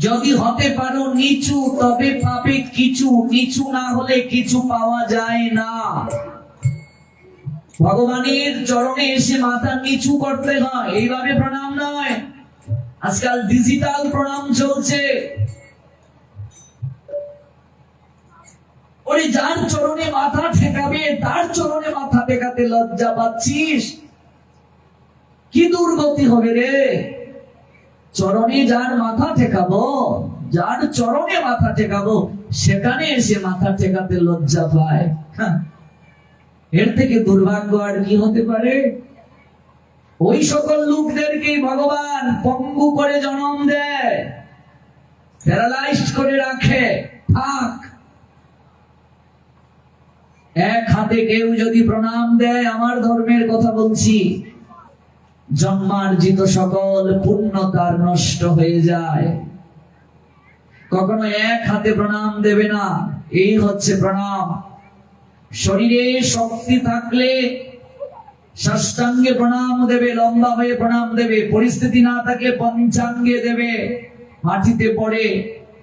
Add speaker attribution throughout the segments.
Speaker 1: যদি হতে পারো নিচু, তবে পাবে কিছু। নিচু না হলে কিছু পাওয়া যায় না। ভগবানের চরণে এসে মাথা নিচু করতে হয়। এইভাবে প্রণাম নয়। আজকাল ডিজিটাল প্রণাম চলছে। ওরে, যার চরণে মাথা ঠেকাবে, তার চরণে মাথা ঠেকাতে লজ্জা পাচ্ছিস? কি দুর্গতি হবে রে? চরণে যার মাথা ঠেকাবো, যার চরণে মাথা ঠেকাবো, সেখানে এসে মাথা ঠেকাতে লজ্জা পায়। হ্যাঁ। এর থেকে দুর্ভাগ্য আর কি হতে পারে? ওই সকল লোকদেরকে ভগবান পঙ্গু করে জন্ম দেয় করে রাখে, থাক। এক হাতে কেউ যদি প্রণাম দেয়, আমার ধর্মের কথা বলছি। জন্মার্জিত সকল পুণ্য তার নষ্ট হয়ে যায়। কখনো এক হাতে প্রণাম দেবে না, এই হচ্ছে প্রণাম। শরীরে শক্তি থাকলে ষষ্ঠাঙ্গে প্রণাম দেবে, লম্বা হয়ে প্রণাম দেবে, পরিস্থিতি না থাকলে পঞ্চাঙ্গে দেবে, মাটিতে পড়ে।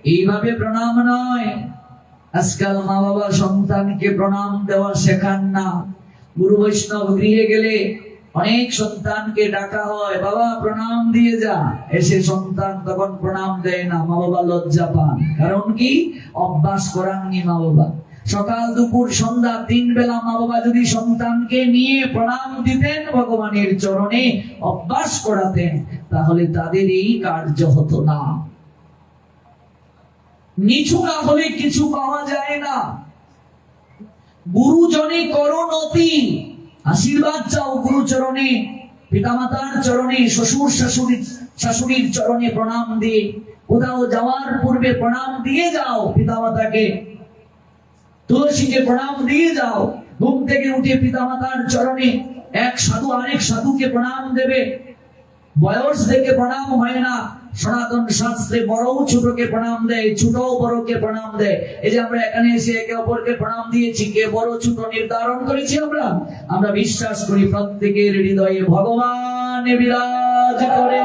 Speaker 1: এইভাবে প্রণাম নয়। আজকাল মা বাবা সন্তানকে প্রণাম দেওয়া শেখান না। গুরু বৈষ্ণব গৃহে গেলে অনেক সন্তানকে ডাকা হয়, বাবা প্রণাম দিয়ে যা। এসে সন্তান তখন প্রণাম দেয় না, মা বাবা লজ্জা পান। কারণ কি? অভ্যাস করাননি মা বাবা। সকাল, দুপুর, সন্ধ্যা, তিন বেলা মা বাবা যদি সন্তানকে নিয়ে প্রণাম দিতেন ভগবানের চরণে, অভ্যাস করাতেন, তাহলে তাদের এই কার্য হতো না। নিচু না হলে কিছু পাওয়া যায় না। গুরুজনে করণতি আশীর্বাদ চাও গুরু চরণে পিতামাতার চরণে, শ্বশুর শাশুড়ি, শাশুড়ির চরণে প্রণাম দিয়ে, কোথাও যাওয়ার পূর্বে প্রণাম দিয়ে যাও পিতামাতাকে। তুলসীকে প্রণাম দিয়ে যাও, ঘুম থেকে উঠে পিতামাতার চরণে এক সাধু আরেক সাধুকে প্রণাম দেবে। বয়স থেকে প্রণাম হয় না। সনাতন শাস্ত্রে বড় ছোটকে প্রণাম দেয় ছোট বড়কে প্রণাম দেয়। এই যে আমরা এখানে এসে একে অপরকে প্রণাম দিয়েছি, কে বড় ছোট নির্ধারণ করেছি আমরা? আমরা বিশ্বাস করি প্রত্যেকের হৃদয়ে ভগবান বিরাজ করে